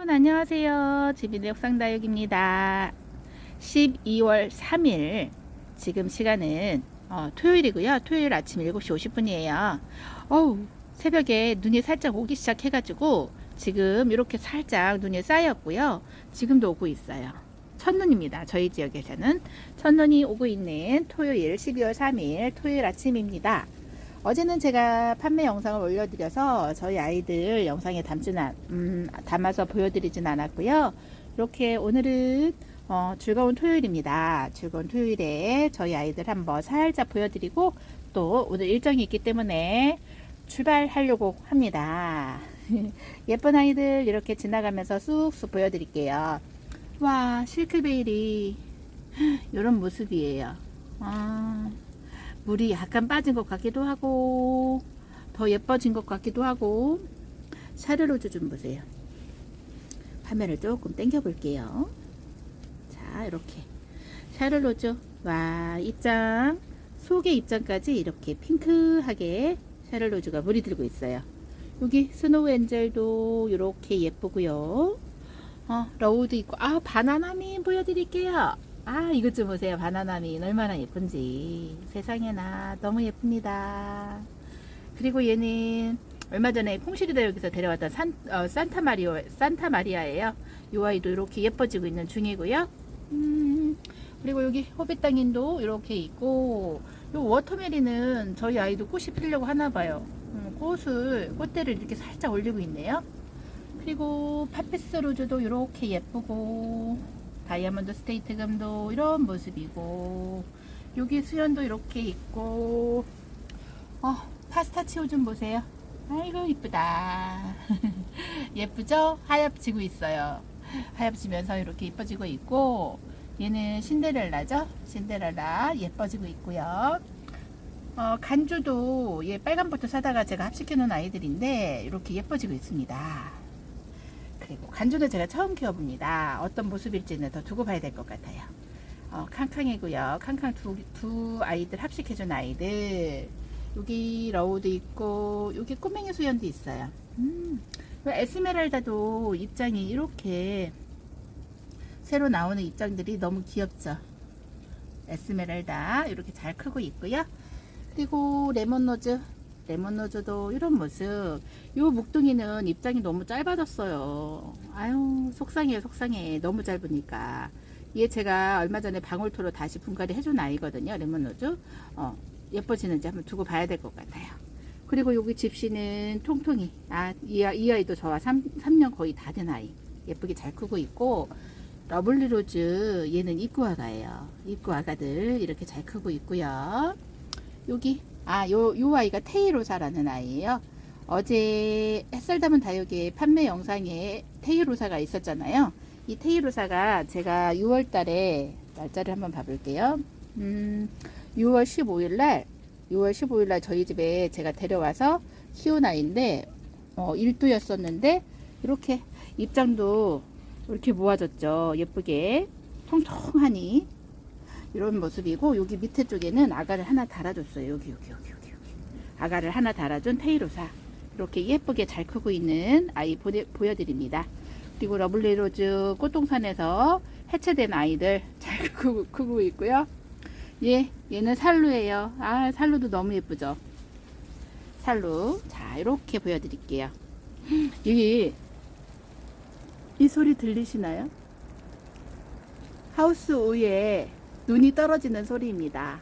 여러분 안녕하세요. 지빈의 옥상다육입니다. 12월 3일 지금 시간은 어, 토요일이고요. 토요일 아침 7시 50분이에요. 어우 새벽에 눈이 살짝 오기 시작해가지고 지금 이렇게 살짝 눈이 쌓였고요. 지금도 오고 있어요. 첫눈입니다. 저희 지역에서는 첫눈이 오고 있는 토요일 12월 3일 토요일 아침입니다. 어제는 제가 판매 영상을 올려드려서 저희 아이들 영상에 담진 않, 음, 담아서 보여드리진 않았고요. 이렇게 오늘은 어, 즐거운 토요일입니다. 즐거운 토요일에 저희 아이들 한번 살짝 보여드리고 또 오늘 일정이 있기 때문에 출발하려고 합니다. 예쁜 아이들 이렇게 지나가면서 쑥쑥 보여드릴게요. 와 실크베일이 이런 모습이에요. 아. 물이 약간 빠진 것 같기도 하고 더 예뻐진 것 같기도 하고 샤르로즈 좀 보세요. 화면을 조금 당겨 볼게요. 자 이렇게. 샤르로즈 와 입장. 속의 입장까지 이렇게 핑크하게 샤르로즈가 물이 들고 있어요. 여기 스노우 엔젤도 이렇게 예쁘고요. 어, 러우도 있고. 아 바나나미 보여드릴게요 아 이것 좀 보세요. 바나나미 얼마나 예쁜지. 세상에나 너무 예쁩니다. 그리고 얘는 얼마 전에 여기서 데려왔던 산, 어, 산타 마리오 산타 마리아예요. 이 아이도 이렇게 예뻐지고 있는 중이고요. 음, 그리고 여기 호빗땅인도 이렇게 있고 요 워터메리는 저희 아이도 꽃이 피려고 하나 봐요. 음, 꽃을 꽃대를 이렇게 살짝 올리고 있네요. 그리고 파피스 로즈도 이렇게 예쁘고 다이아몬드 스테이트 금도 이런 모습이고 여기 수연도 이렇게 있고 어 파스타치오 좀 보세요. 아이고 이쁘다. 예쁘죠? 하얗지고 있어요. 하얗지면서 이렇게 예뻐지고 있고 얘는 신데렐라죠? 신데렐라 예뻐지고 있고요. 어, 간주도 얘 빨간부터 사다가 제가 합식해 놓은 아이들인데 이렇게 예뻐지고 있습니다 그리고 간주는 제가 처음 키워봅니다. 어떤 모습일지는 더 두고 봐야 될 것 같아요. 어, 캉캉이고요. 캉캉 두, 두 아이들 합식해준 아이들. 여기 러우도 있고 여기 꼬맹이 수연도 있어요. 음, 에스메랄다도 입장이 이렇게 새로 나오는 입장들이 너무 귀엽죠. 에스메랄다 이렇게 잘 크고 있고요. 그리고 레몬로즈 레몬로즈도 이런 모습. 요 목둥이는 입장이 너무 짧아졌어요. 아유 속상해요 속상해. 너무 짧으니까. 얘 제가 얼마 전에 방울토로 다시 분갈이 해준 아이거든요 레몬로즈. 어, 예뻐지는지 한번 두고 봐야 될 것 같아요. 그리고 여기 집시는 통통이. 아, 이, 이 아이도 저와 3, 3년 거의 다 된 아이. 예쁘게 잘 크고 있고 러블리 로즈 얘는 입구아가예요. 입구아가들 이렇게 잘 크고 있고요. 여기 아, 요, 요 아이가 테이로사라는 아이예요. 어제 햇살 담은 다육의 판매 영상에 테이로사가 있었잖아요. 이 테이로사가 제가 6월 달에 날짜를 한번 봐볼게요. 음, 6월 15일 날, 6월 15일 날 저희 집에 제가 데려와서 키운 아이인데, 어, 일두였었는데, 이렇게 입장도 이렇게 모아졌죠. 예쁘게. 통통하니. 이런 모습이고 여기 밑에 쪽에는 아가를 하나 달아줬어요. 여기 여기 여기 여기. 아가를 하나 달아준 테이로사 이렇게 예쁘게 잘 크고 있는 아이 보내, 보여드립니다. 그리고 러블리로즈 꽃동산에서 해체된 아이들 잘 크고, 크고 있고요. 얘 얘는 살루예요. 아 살루도 너무 예쁘죠. 살루 자 이렇게 보여드릴게요. 여기 이 소리 들리시나요? 하우스 위에 눈이 떨어지는 소리입니다.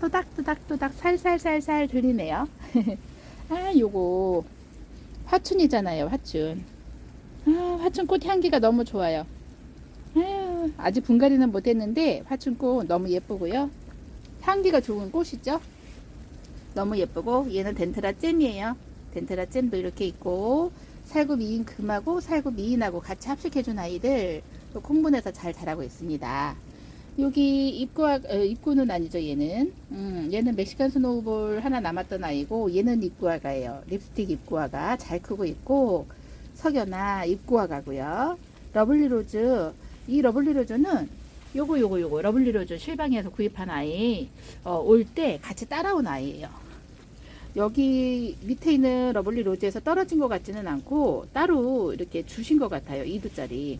또닥또닥또닥 살살살살 들리네요. 아, 요거 화춘이잖아요, 화춘. 아, 화춘꽃 향기가 너무 좋아요. 아, 아직 분갈이는 못했는데 화춘꽃 너무 예쁘고요. 향기가 좋은 꽃이죠. 너무 예쁘고 얘는 덴트라 잼이에요. 덴트라 잼도 이렇게 있고 살구 미인 금하고 살구 미인하고 같이 합식해준 아이들 콩분해서 잘 자라고 있습니다. 여기 입구와 어, 입구는 아니죠 얘는 음, 얘는 멕시칸 스노우볼 하나 남았던 아이고 얘는 입구아가예요 립스틱 입구아가 잘 크고 있고 석연아 입구아가고요 러블리 로즈 이 러블리 로즈는 요거 요거 요거 러블리 로즈 실방에서 구입한 아이 어, 올 때 같이 따라온 아이예요 여기 밑에 있는 러블리 로즈에서 떨어진 것 같지는 않고 따로 이렇게 주신 것 같아요. 2두짜리.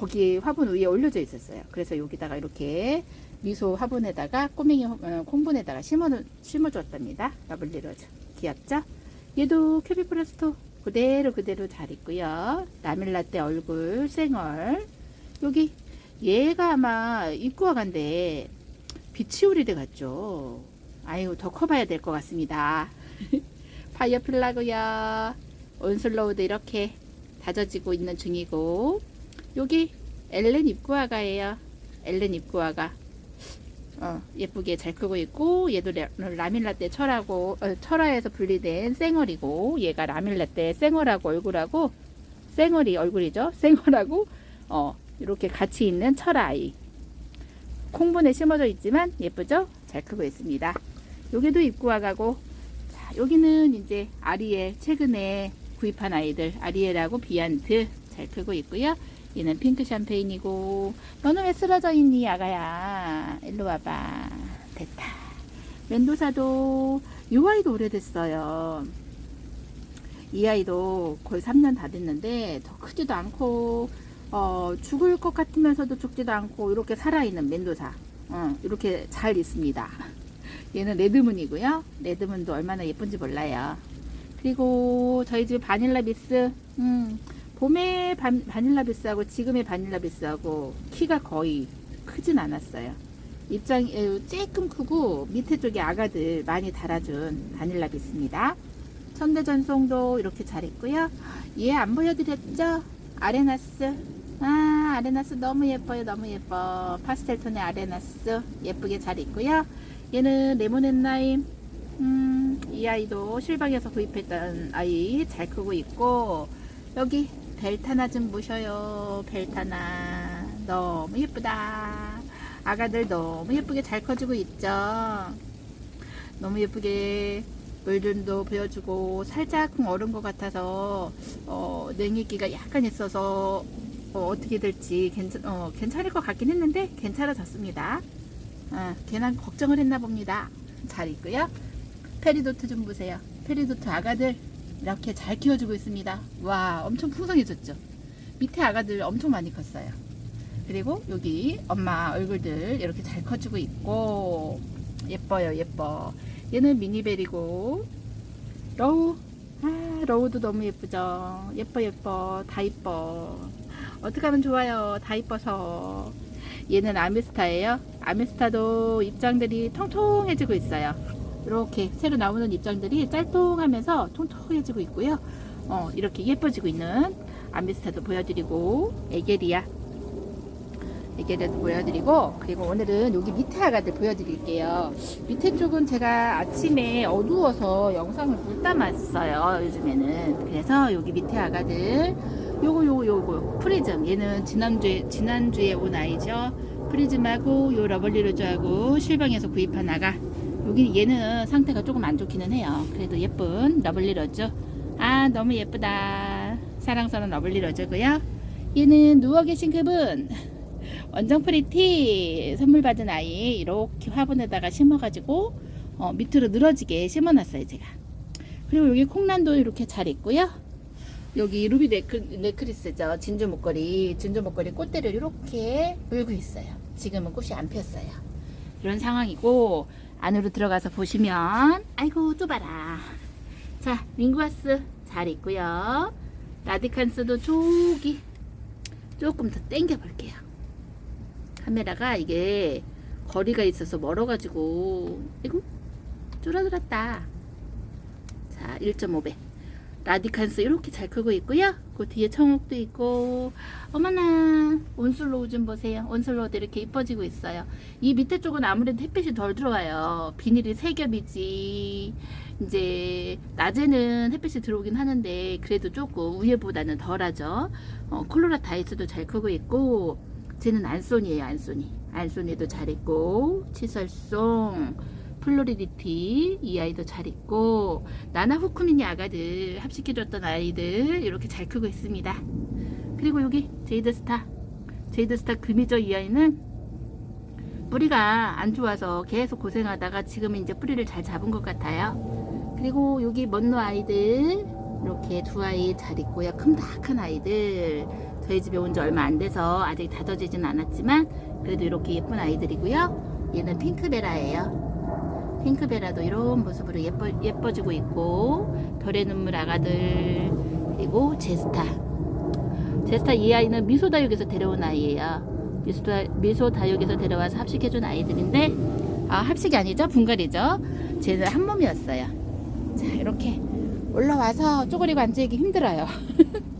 거기 화분 위에 올려져 있었어요. 그래서 여기다가 이렇게 미소 화분에다가 꼬맹이 어, 콩분에다가 심어 심어줬답니다. 러블리 로즈 귀엽죠? 얘도 큐비프라스토 그대로 그대로 잘 있고요. 라밀라떼 얼굴 생얼 여기 얘가 아마 입구화간데 비치오리드 같죠. 아유 더 커봐야 될 것 같습니다. 파이어필라고요. 온슬로우도 이렇게 다져지고 있는 중이고 여기 엘렌 입구화가예요. 엘렌 입구화가 어, 예쁘게 잘 크고 있고 얘도 라, 라밀라떼 철하고 어, 철화에서 분리된 쌩얼이고 얘가 라밀라떼 쌩얼하고 얼굴하고 쌩얼이 얼굴이죠. 쌩얼하고 어, 이렇게 같이 있는 철아이 콩분에 심어져 있지만 예쁘죠? 잘 크고 있습니다. 여기도 입구화가고 자, 여기는 이제 아리엘 최근에 구입한 아이들 아리엘하고 비안트 잘 크고 있고요. 얘는 핑크 샴페인이고 너는 왜 쓰러져 있니 아가야? 일로 와봐. 됐다. 멘도사도 이 아이도 오래됐어요. 이 아이도 거의 3년 다 됐는데 더 크지도 않고 어, 죽을 것 같으면서도 죽지도 않고 이렇게 살아있는 멘도사. 어, 이렇게 잘 있습니다. 얘는 레드문이고요. 레드문도 얼마나 예쁜지 몰라요. 그리고 저희 집 바닐라 비스 음, 봄의 반, 바닐라 비스하고 지금의 바닐라 비스하고 키가 거의 크진 않았어요. 입장이 에, 조금 크고 밑에 쪽에 아가들 많이 달아준 바닐라 비스입니다. 천대 전송도 이렇게 잘 있고요. 얘 안 보여드렸죠? 아레나스. 아 아레나스 너무 예뻐요. 너무 예뻐. 파스텔 톤의 아레나스 예쁘게 잘 있고요. 얘는 레몬앤라임. 음, 이 아이도 실방에서 구입했던 아이 잘 크고 있고 여기 벨타나 좀 보셔요. 벨타나. 너무 예쁘다. 아가들 너무 예쁘게 잘 커지고 있죠. 너무 예쁘게 물들도 보여주고 살짝 얼은 것 같아서 어, 냉이기가 약간 있어서 어, 떻게 될지 괜찮, 어, 괜찮을 것 같긴 했는데 괜찮아졌습니다. 어, 괜한 걱정을 했나 봅니다. 잘 있고요. 페리도트 좀 보세요. 페리도트 아가들 이렇게 잘 키워주고 있습니다. 와, 엄청 풍성해졌죠? 밑에 아가들 엄청 많이 컸어요. 그리고 여기 엄마 얼굴들 이렇게 잘 커지고 있고, 예뻐요, 예뻐. 얘는 미니벨이고, 러우. 아, 러우도 너무 예쁘죠? 예뻐, 예뻐. 다 예뻐. 어떻게 하면 좋아요? 다 예뻐서. 얘는 아미스타예요. 아미스타도 입장들이 통통해지고 있어요. 이렇게 새로 나오는 입장들이 짤통하면서 통통해지고 있고요. 어, 이렇게 예뻐지고 있는 아미스타도 보여드리고 에게리아 에게리아도 보여드리고 그리고 오늘은 여기 밑에 아가들 보여드릴게요. 밑에 쪽은 제가 아침에 어두워서 영상을 못 담았어요. 요즘에는 그래서 여기 밑에 아가들 요거 요거 요거 프리즘 얘는 지난주에 지난주에 온 아이죠. 프리즘하고 요 러블리 로즈하고 실방에서 구입한 아가 여기 얘는 상태가 조금 안 좋기는 해요. 그래도 예쁜 러블리 러즈. 아 너무 예쁘다. 사랑스러운 러블리 러즈고요. 얘는 누워 계신 그분 원정 프리티 선물 받은 아이 이렇게 화분에다가 심어가지고 어, 밑으로 늘어지게 심어놨어요 제가. 그리고 여기 콩란도 이렇게 잘 있고요. 여기 루비 네크, 네크리스죠. 진주 목걸이, 진주 목걸이 꽃대를 이렇게 물고 있어요. 지금은 꽃이 안 폈어요. 이런 상황이고 안으로 들어가서 보시면 아이고 또 봐라. 자 링구아스 잘 있고요. 라디칸스도 저기 조금 더 당겨 볼게요. 카메라가 이게 거리가 있어서 멀어 가지고 아이고 쫄아들었다. 자 1.5배 라디칸스 이렇게 잘 크고 있고요. 그 뒤에 청옥도 있고 어머나 온슬로우 좀 보세요. 온슬로우도 이렇게 이뻐지고 있어요. 이 밑에 쪽은 아무래도 햇빛이 덜 들어와요. 비닐이 세 겹이지. 이제 낮에는 햇빛이 들어오긴 하는데 그래도 조금 위에보다는 덜하죠. 어, 콜로라 다이스도 잘 크고 있고 쟤는 안소니에요. 안소니. 안소니도 잘 있고 치설송 플로리디티 이 아이도 잘 있고 나나 후쿠미니 아가들 합식해줬던 아이들 이렇게 잘 크고 있습니다. 그리고 여기 제이드스타 제이드스타 금이죠 이 아이는 뿌리가 안 좋아서 계속 고생하다가 지금 이제 뿌리를 잘 잡은 것 같아요. 그리고 여기 먼노 아이들 이렇게 두 아이 잘 있고요. 큼닥한 아이들 저희 집에 온 지 얼마 안 돼서 아직 다져지진 않았지만 그래도 이렇게 예쁜 아이들이고요. 얘는 핑크베라예요. 핑크베라도 이런 모습으로 예뻐 예뻐지고 있고 별의 눈물 아가들 그리고 제스타. 제스타 이 아이는 미소다육에서 데려온 아이예요. 미소다, 미소다육에서 데려와서 합식해준 아이들인데 아 합식이 아니죠 분갈이죠. 쟤는 한 몸이었어요. 자 이렇게 올라와서 쪼그리고 앉아있기 힘들어요.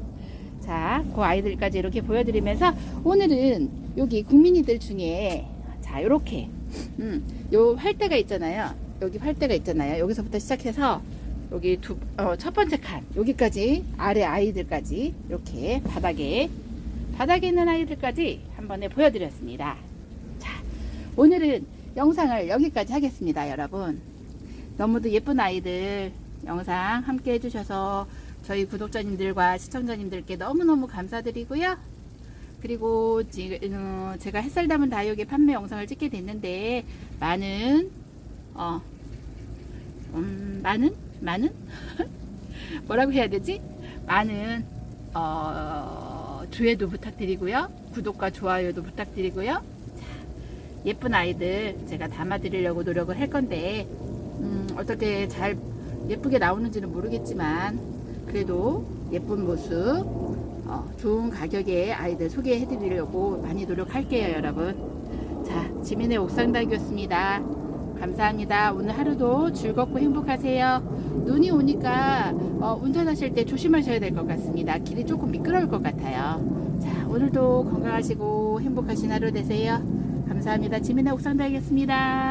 자, 그 아이들까지 이렇게 보여드리면서 오늘은 여기 국민이들 중에 자 이렇게 음, 요 활대가 있잖아요. 여기 활대가 있잖아요. 여기서부터 시작해서 여기 두, 어, 첫 번째 칸 여기까지 아래 아이들까지 이렇게 바닥에 바닥에 있는 아이들까지 한 번에 보여드렸습니다. 자, 오늘은 영상을 여기까지 하겠습니다, 여러분. 너무도 예쁜 아이들 영상 함께 해주셔서 저희 구독자님들과 시청자님들께 너무너무 감사드리고요. 그리고 지금 어, 제가 햇살 담은 다육의 판매 영상을 찍게 됐는데 많은 어 음, 많은 많은 뭐라고 해야 되지? 많은 어, 조회도 부탁드리고요. 구독과 좋아요도 부탁드리고요. 자, 예쁜 아이들 제가 담아드리려고 노력을 할 건데 음, 어떻게 잘 예쁘게 나오는지는 모르겠지만 그래도 예쁜 모습 어, 좋은 가격에 아이들 소개해 드리려고 많이 노력할게요 여러분. 자 지민의 옥상닭이었습니다. 감사합니다. 오늘 하루도 즐겁고 행복하세요. 눈이 오니까 어, 운전하실 때 조심하셔야 될 것 같습니다. 길이 조금 미끄러울 것 같아요. 자 오늘도 건강하시고 행복하신 하루 되세요. 감사합니다. 지민의 옥상닭이었습니다